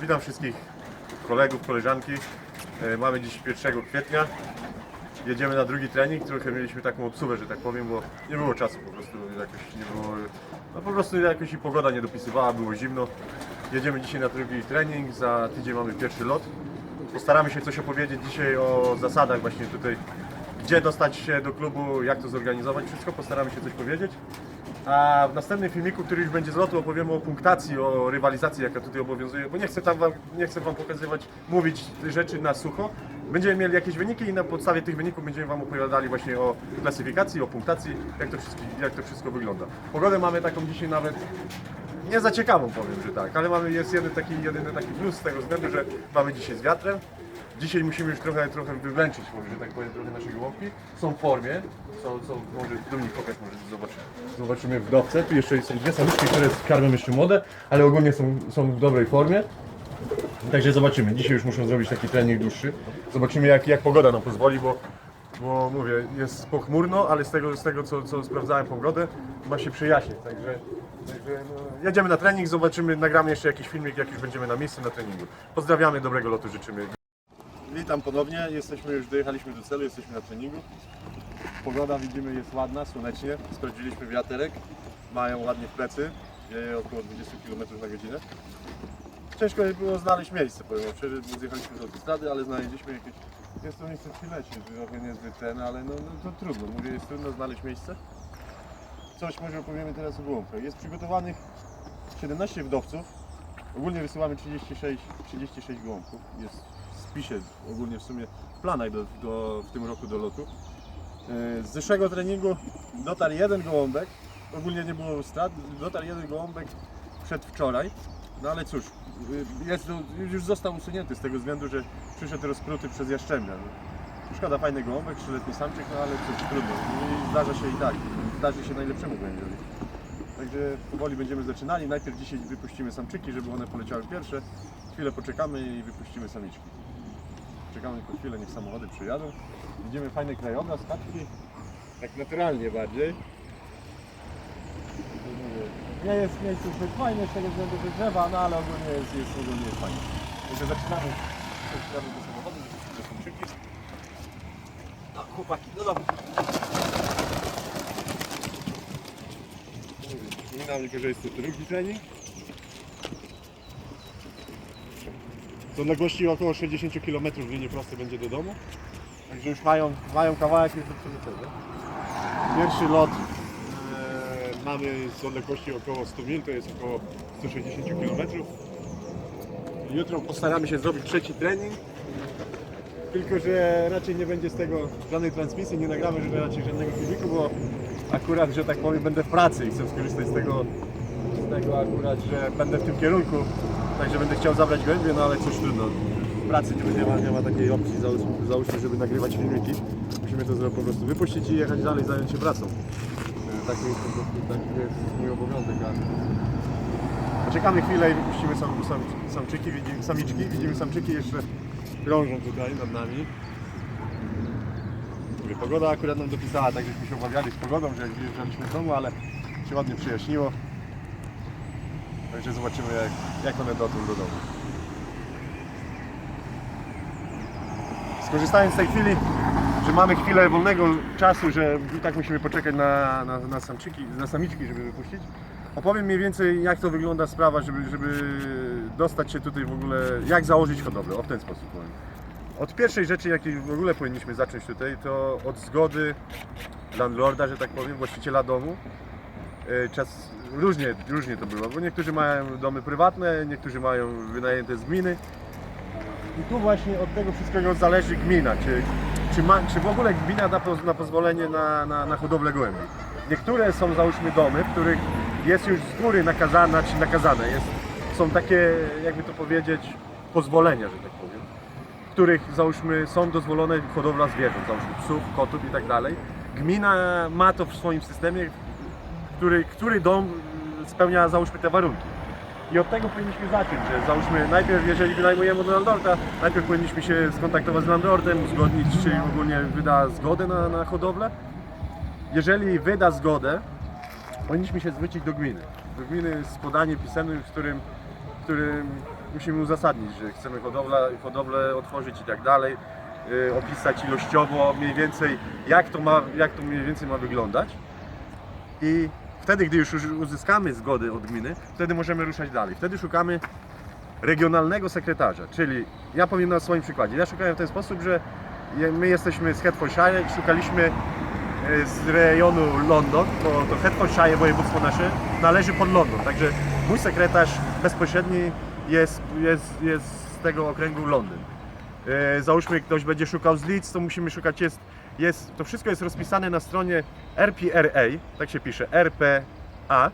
Witam wszystkich kolegów, koleżanki. E, Mamy dziś 1 kwietnia. Jedziemy na drugi trening. Trochę mieliśmy taką obsługę, że tak powiem, bo nie było czasu po prostu jakoś nie było. No po prostu jakoś i pogoda nie dopisywała, było zimno. Jedziemy dzisiaj na drugi trening, za tydzień mamy pierwszy lot. Postaramy się coś opowiedzieć dzisiaj o zasadach właśnie tutaj, gdzie dostać się do klubu, jak to zorganizować, wszystko postaramy się coś powiedzieć. A w następnym filmiku, który już będzie z lotu, opowiemy o punktacji, o rywalizacji, jaka tutaj obowiązuje, bo nie chcę, tam wam, nie chcę Wam pokazywać, mówić rzeczy na sucho. Będziemy mieli jakieś wyniki i na podstawie tych wyników będziemy Wam opowiadali właśnie o klasyfikacji, o punktacji, jak to wszystko, jak to wszystko wygląda. Pogodę mamy taką dzisiaj nawet nie za ciekawą powiem, że tak, ale mamy, jest jeden taki, jedyny taki plus z tego względu, że mamy dzisiaj z wiatrem. Dzisiaj musimy już trochę, trochę wywęczyć, może, że tak powiem, trochę nasze gołąbki. Są w formie, są, są może Dominik pokaż, może zobaczymy. Zobaczymy w dowce, tu jeszcze są dwie samiczki, które z karmem jeszcze młode, ale ogólnie są, są w dobrej formie. Także zobaczymy, dzisiaj już muszę zrobić taki trening dłuższy. Zobaczymy jak, jak pogoda nam pozwoli, bo, bo mówię, jest pochmurno, ale z tego, z tego co, co sprawdzałem pogodę, ma się przyjaśnić, także, także no, jedziemy na trening, zobaczymy, nagramy jeszcze jakiś filmik, jak już będziemy na miejscu na treningu. Pozdrawiamy, dobrego lotu życzymy. Witam ponownie, jesteśmy już, dojechaliśmy do celu, jesteśmy na treningu. Pogoda widzimy jest ładna, słonecznie, sprawdziliśmy wiaterek, mają ładnie w plecy, wieje około 20 km na godzinę. Ciężko było znaleźć miejsce, powiem wam szczerze, zjechaliśmy z autostrady, ale znaleźliśmy jakieś... Jest to miejsce chwilecie, trochę niezbyt ten, ale no, no to trudno, mówię, jest trudno znaleźć miejsce. Coś może opowiemy teraz o gołąbkach. Jest przygotowanych 17 wdowców, ogólnie wysyłamy 36, 36 gołąbków, jest w spisie ogólnie w sumie w planach do, do, w tym roku do lotu. Yy, Z zeszłego treningu dotarł jeden gołąbek, ogólnie nie było strat, dotarł jeden gołąbek przedwczoraj, no ale cóż, y, jest, już został usunięty z tego względu, że przyszedł rozpruty przez jaszczemia. No. Szkoda fajny gołąbek, trzyletni samczyk, no ale cóż, trudno. I zdarza się i tak, zdarzy się najlepszemu gołębiowi. Także powoli będziemy zaczynali. Najpierw dzisiaj wypuścimy samczyki, żeby one poleciały pierwsze. Chwilę poczekamy i wypuścimy samiczki. Czekamy po chwilę, niech samochody przyjadą. Widzimy fajny krajobraz, kaczki. Tak naturalnie bardziej. Nie jest miejsce zbyt fajne z tego względu, że drzewa, no ale ogólnie jest, jest ogólnie fajnie. Także zaczynamy. Zaczynamy do samochodu, do samczyki. No chłopaki, no dobra. Przypominam tylko, że jest to drugi trening. Z odległości około 60 km w linii prostej będzie do domu. Także już mają, mają kawałek już do. Pierwszy lot e, mamy z odległości około 100 mil, to jest około 160 km. Jutro postaramy się zrobić trzeci trening. Tylko, że raczej nie będzie z tego żadnej transmisji, nie nagramy że raczej żadnego filmiku, bo akurat, że tak powiem, będę w pracy i chcę skorzystać z tego, z tego akurat, że będę w tym kierunku. Także będę chciał zabrać głębiej, no ale cóż trudno. W pracy nie, będzie ma, nie ma takiej opcji, załóżmy, załóżmy, żeby nagrywać filmiki. Musimy to zrobić po prostu wypuścić i jechać dalej, zająć się pracą. E, Taki jest po prostu taki jest mój obowiązek. A Poczekamy chwilę i wypuścimy sam, sam, samczyki, widzimy, samiczki, widzimy samczyki jeszcze krążą tutaj nad nami. Pogoda akurat nam dopisała, tak żeśmy się obawiali z pogodą, że jak wyjeżdżaliśmy z domu, ale się ładnie przyjaśniło. Także zobaczymy jak, jak one dotrą do domu. Skorzystając z tej chwili, że mamy chwilę wolnego czasu, że tak musimy poczekać na, na, na, samczyki, na samiczki, żeby wypuścić. Opowiem mniej więcej jak to wygląda sprawa, żeby, żeby dostać się tutaj w ogóle, jak założyć hodowlę, o w ten sposób powiem. Od pierwszej rzeczy, jakiej w ogóle powinniśmy zacząć tutaj, to od zgody landlorda, że tak powiem, właściciela domu. E, Czas, różnie, różnie to było, bo niektórzy mają domy prywatne, niektórzy mają wynajęte z gminy. I tu właśnie od tego wszystkiego zależy gmina, czy, czy, ma, czy w ogóle gmina da poz, na pozwolenie na, na, na hodowlę gołębi. Niektóre są załóżmy domy, w których jest już z góry nakazana, czy nakazane, jest, są takie, jakby to powiedzieć, pozwolenia, że tak powiem, w których załóżmy są dozwolone hodowla zwierząt, załóżmy psów, kotów i tak dalej. Gmina ma to w swoim systemie, który, który dom spełnia załóżmy te warunki. I od tego powinniśmy zacząć, że załóżmy najpierw, jeżeli wynajmujemy od landlorda, najpierw powinniśmy się skontaktować z landlordem, uzgodnić, czy ogólnie wyda zgodę na, na hodowlę. Jeżeli wyda zgodę, powinniśmy się zwrócić do gminy. Do gminy z podaniem pisemnym, w którym, w którym musimy uzasadnić, że chcemy hodowlę, hodowlę otworzyć i tak dalej, y, opisać ilościowo mniej więcej jak to, ma, jak to mniej więcej ma wyglądać i wtedy, gdy już uzyskamy zgody od gminy, wtedy możemy ruszać dalej. Wtedy szukamy regionalnego sekretarza, czyli ja powiem na swoim przykładzie. Ja szukałem w ten sposób, że my jesteśmy z Hertfordshire i szukaliśmy e, z rejonu London, bo to Hertfordshire, województwo nasze, należy pod London, także mój sekretarz bezpośredni jest, jest, jest z tego okręgu Londyn. E, Załóżmy, ktoś będzie szukał z Leeds, to musimy szukać, jest, jest, to wszystko jest rozpisane na stronie RPRA, tak się pisze, RPA,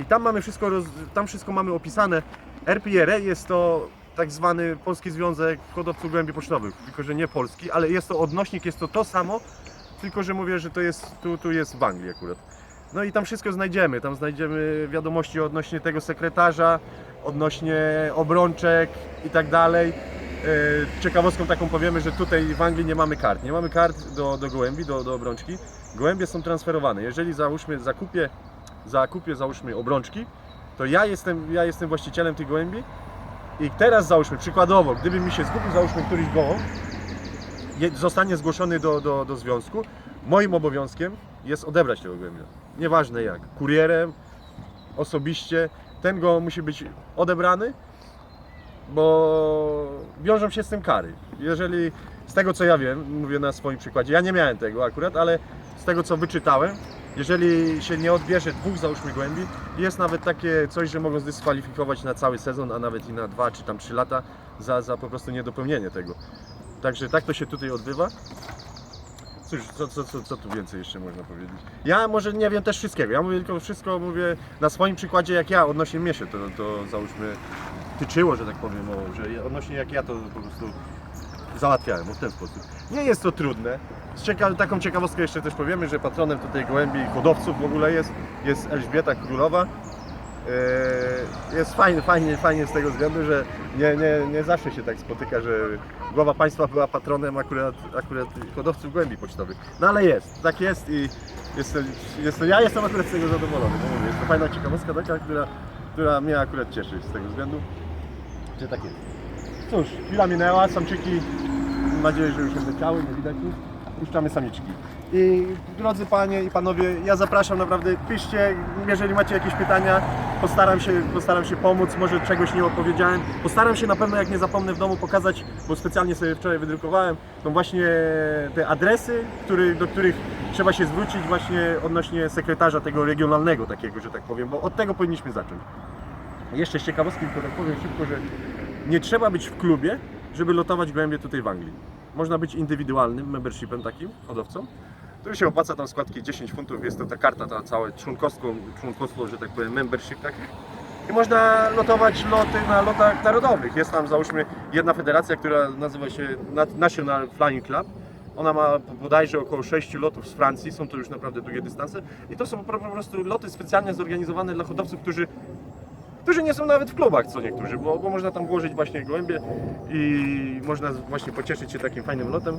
i tam mamy wszystko, roz, tam wszystko mamy opisane. RPRA jest to tak zwany Polski Związek Hodowców Gołębi Pocztowych, tylko że nie polski, ale jest to odnośnik, jest to to samo, tylko że mówię, że to jest, tu, tu jest w Anglii akurat. No i tam wszystko znajdziemy, tam znajdziemy wiadomości odnośnie tego sekretarza, odnośnie obrączek i tak dalej. E, Ciekawostką taką powiemy, że tutaj w Anglii nie mamy kart, nie mamy kart do, do gołębi, do, do obrączki. Gołębie są transferowane. Jeżeli załóżmy zakupię, zakupię załóżmy obrączki, to ja jestem, ja jestem właścicielem tych gołębi i teraz załóżmy, przykładowo, gdyby mi się zgubił załóżmy któryś gołąb, zostanie zgłoszony do, do, do związku, moim obowiązkiem jest odebrać tego gołębia. Nieważne jak, kurierem, osobiście, ten go musi być odebrany, bo wiążą się z tym kary. Jeżeli z tego co ja wiem, mówię na swoim przykładzie, ja nie miałem tego akurat, ale z tego co wyczytałem, jeżeli się nie odbierze dwóch załóżmy gołębi, jest nawet takie coś, że mogą zdyskwalifikować na cały sezon, a nawet i na dwa czy tam trzy lata za, za po prostu niedopełnienie tego. Także tak to się tutaj odbywa. Cóż, co, co, co, co tu więcej jeszcze można powiedzieć? Ja może nie wiem też wszystkiego. Ja mówię tylko wszystko, mówię na swoim przykładzie, jak ja odnośnie mnie się to, to załóżmy tyczyło, że tak powiem, o, że odnośnie jak ja to po prostu załatwiałem w ten sposób. Nie jest to trudne. Z Cieka taką ciekawostkę jeszcze też powiemy, że patronem tutaj gołębi hodowców w ogóle jest, jest Elżbieta Królowa. Eee, Jest fajnie, fajnie, fajnie z tego względu, że nie, nie, nie zawsze się tak spotyka, że głowa państwa była patronem akurat, akurat hodowców gołębi pocztowych. No ale jest, tak jest i jest to, jest to, ja jestem akurat z tego zadowolony. Jest to fajna ciekawostka taka, która, która mnie akurat cieszy z tego względu, tak jest. Cóż, chwila minęła, samczyki, mam nadzieję, że już odleciały, nie widać nic. Puszczamy samiczki. I drodzy panie i panowie, ja zapraszam naprawdę, piszcie, jeżeli macie jakieś pytania, postaram się, postaram się pomóc, może czegoś nie opowiedziałem. Postaram się na pewno, jak nie zapomnę w domu, pokazać, bo specjalnie sobie wczoraj wydrukowałem, tą właśnie te adresy, który, do których trzeba się zwrócić właśnie odnośnie sekretarza tego regionalnego takiego, że tak powiem, bo od tego powinniśmy zacząć. Jeszcze z ciekawostki, tylko tak powiem szybko, że nie trzeba być w klubie, żeby lotować gołębie tutaj w Anglii. Można być indywidualnym membershipem takim, hodowcą, który się opłaca tam składki 10 funtów, jest to ta karta, ta całe członkostwo, członkostwo, że tak powiem, membership taki. I można lotować loty na lotach narodowych. Jest tam załóżmy jedna federacja, która nazywa się Nat- National Flying Club. Ona ma bodajże około 6 lotów z Francji, są to już naprawdę długie dystanse. I to są po prostu loty specjalnie zorganizowane dla hodowców, którzy którzy nie są nawet w klubach, co niektórzy, bo, bo można tam włożyć właśnie gołębie i można właśnie pocieszyć się takim fajnym lotem.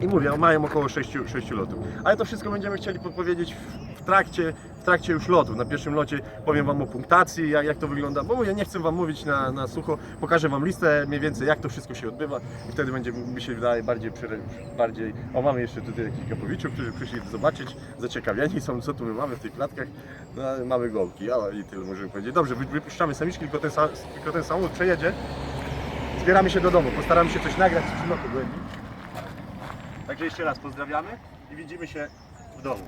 I mówię, mają około 6, 6 lotów. Ale to wszystko będziemy chcieli powiedzieć trakcie, w trakcie już lotu. Na pierwszym locie powiem Wam o punktacji, jak, jak to wygląda, bo mówię, nie chcę Wam mówić na, na sucho, pokażę Wam listę mniej więcej jak to wszystko się odbywa i wtedy będzie mi się wydaje bardziej, bardziej... O, mamy jeszcze tutaj kilka powiczów, którzy przyszli zobaczyć, zaciekawieni są, co tu my mamy w tych klatkach. No, ale mamy gołki, a i tyle możemy powiedzieć. Dobrze, wy- wypuszczamy samiczki, tylko ten, tylko ten samochód przejedzie. Zbieramy się do domu, postaramy się coś nagrać z przylotu gołębi. Także jeszcze raz pozdrawiamy i widzimy się w domu.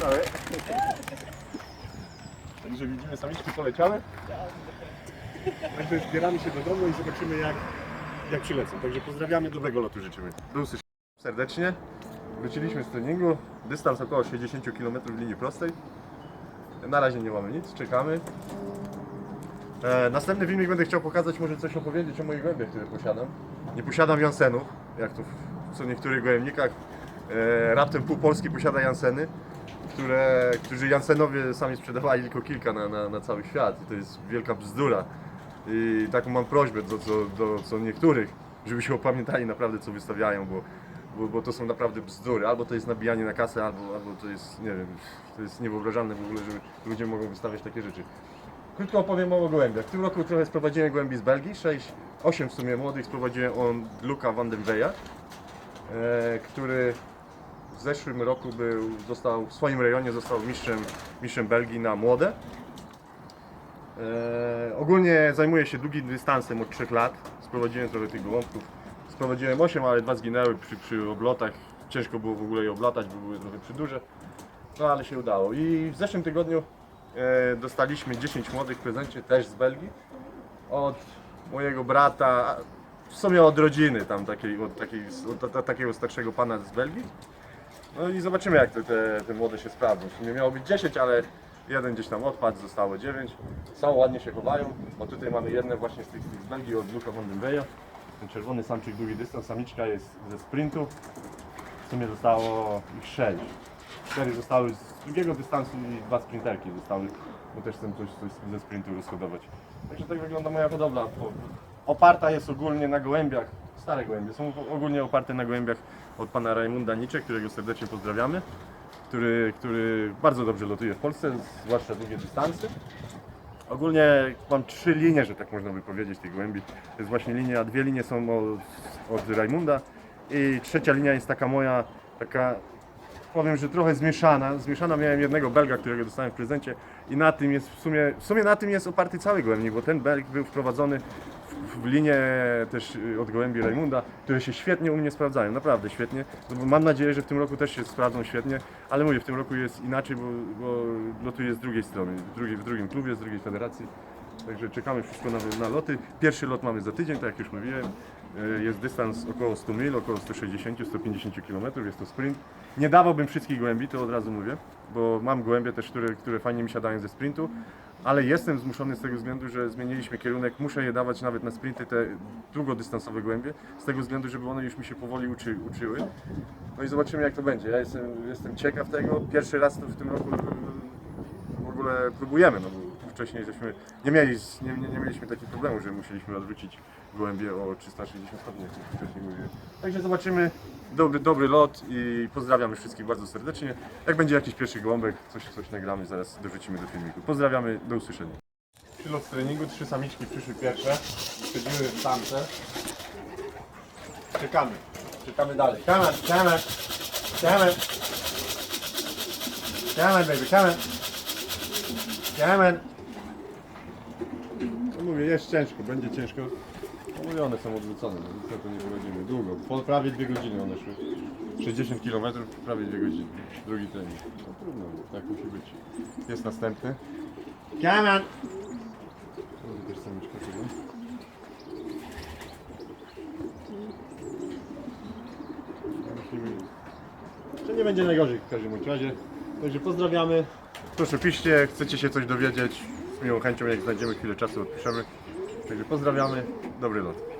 Cały. Także widzimy, samiczki poleciały. Także zbieramy się do domu i zobaczymy jak, jak przylecą. Także pozdrawiamy, dobrego lotu życzymy. Usłyszenia. Serdecznie. Wróciliśmy z treningu. Dystans około 60 km w linii prostej. Na razie nie mamy nic, czekamy. E, następny filmik będę chciał pokazać, może coś opowiedzieć o moich gołębiach, które posiadam. Nie posiadam Jansenów, jak to w co niektórych gołębnikach. E, raptem pół Polski posiada Janseny, które, którzy Jansenowie sami sprzedawali tylko kilka na, na, na cały świat. I to jest wielka bzdura. I taką mam prośbę do, do, do niektórych, żeby się opamiętali naprawdę co wystawiają, bo, bo, bo to są naprawdę bzdury. Albo to jest nabijanie na kasę, albo, albo to jest, nie wiem, to jest niewyobrażalne w ogóle, że ludzie mogą wystawiać takie rzeczy. Krótko opowiem o gołębiach. W tym roku trochę sprowadziłem gołębi z Belgii, 6, 8 w sumie młodych sprowadziłem od Luka van den Weya, e, który w zeszłym roku był, został w swoim rejonie został mistrzem, mistrzem Belgii na młode. E, ogólnie zajmuję się długim dystansem od 3 lat. Sprowadziłem trochę tych gołąbków. Sprowadziłem 8, ale dwa zginęły przy, przy oblotach. Ciężko było w ogóle je oblatać, bo były trochę przyduże. No ale się udało. I w zeszłym tygodniu e, dostaliśmy 10 młodych w prezencie, też z Belgii. Od mojego brata, w sumie od rodziny tam takiej, od, takiej, od, ta- takiego starszego pana z Belgii. No i zobaczymy jak te, te, te młode się sprawdzą. Sumie miało być 10, ale jeden gdzieś tam odpadł, zostało 9. Są, ładnie się chowają. O tutaj mamy jedne właśnie z tych, z Belgii od Luka Weya. Ten czerwony samczyk długi dystans, samiczka jest ze sprintu. W sumie zostało ich 6. Cztery zostały z drugiego dystansu i dwa sprinterki zostały, bo też chcę coś, coś ze sprintu rozhodować. Także tak wygląda moja hodowla. Oparta jest ogólnie na gołębiach, stare gołębie, są ogólnie oparte na gołębiach od pana Rajmunda Nicze, którego serdecznie pozdrawiamy, który, który bardzo dobrze lotuje w Polsce, zwłaszcza długie dystanse. Ogólnie mam trzy linie, że tak można by powiedzieć, tych gołębi. To jest właśnie linia, dwie linie są od, od Rajmunda i trzecia linia jest taka moja, taka powiem, że trochę zmieszana. Zmieszana miałem jednego Belga, którego dostałem w prezencie i na tym jest w sumie, w sumie na tym jest oparty cały gołębnik, bo ten Belg był wprowadzony w, linię też y, od gołębi Rajmunda, które się świetnie u mnie sprawdzają, naprawdę świetnie. No Mam nadzieję, że w tym roku też się sprawdzą świetnie, ale mówię, w tym roku jest inaczej, bo, bo lotuję z drugiej strony, w, w drugim klubie, z drugiej federacji. Także czekamy wszystko na, na loty. Pierwszy lot mamy za tydzień, tak jak już mówiłem. E, Jest dystans około 100 mil, około 160-150 km, jest to sprint. Nie dawałbym wszystkich gołębi, to od razu mówię, bo mam gołębie też, które, które fajnie mi siadają ze sprintu, ale jestem zmuszony z tego względu, że zmieniliśmy kierunek, muszę je dawać nawet na sprinty te długodystansowe gołębie, z tego względu, żeby one już mi się powoli uczy, uczyły. No i zobaczymy jak to będzie. Ja jestem, jestem ciekaw tego. Pierwszy raz to w tym roku w ogóle próbujemy, no bo wcześniej żeśmy nie, mieli, nie, nie, nie mieliśmy takich problemów, że musieliśmy odwrócić gołębie o 360 stopni, jak wcześniej mówiłem. Także zobaczymy, dobry, dobry lot i pozdrawiamy wszystkich bardzo serdecznie. Jak będzie jakiś pierwszy gołąbek, coś, coś nagramy, zaraz dorzucimy do filmiku. Pozdrawiamy, do usłyszenia. Przylot z treningu, trzy samiczki przyszły pierwsze, wchodzimy w tamte. Czekamy, czekamy dalej. Come on, come on, come on. Come on, baby, come on. Come on. No mówię, jest ciężko, będzie ciężko. No one są odwrócone, no nic na to nie poradzimy. Długo, po prawie dwie godziny one szły. 60 km, prawie dwie godziny. Drugi trening. No trudno, tak musi być. Jest następny. Come on. Może też samiczka tego. Musimy że nie będzie najgorzej w każdym bądź razie. Także pozdrawiamy. Proszę piszcie, chcecie się coś dowiedzieć. Z miłą chęcią, jak znajdziemy chwilę czasu, odpiszemy. Także pozdrawiamy. Dobry lot.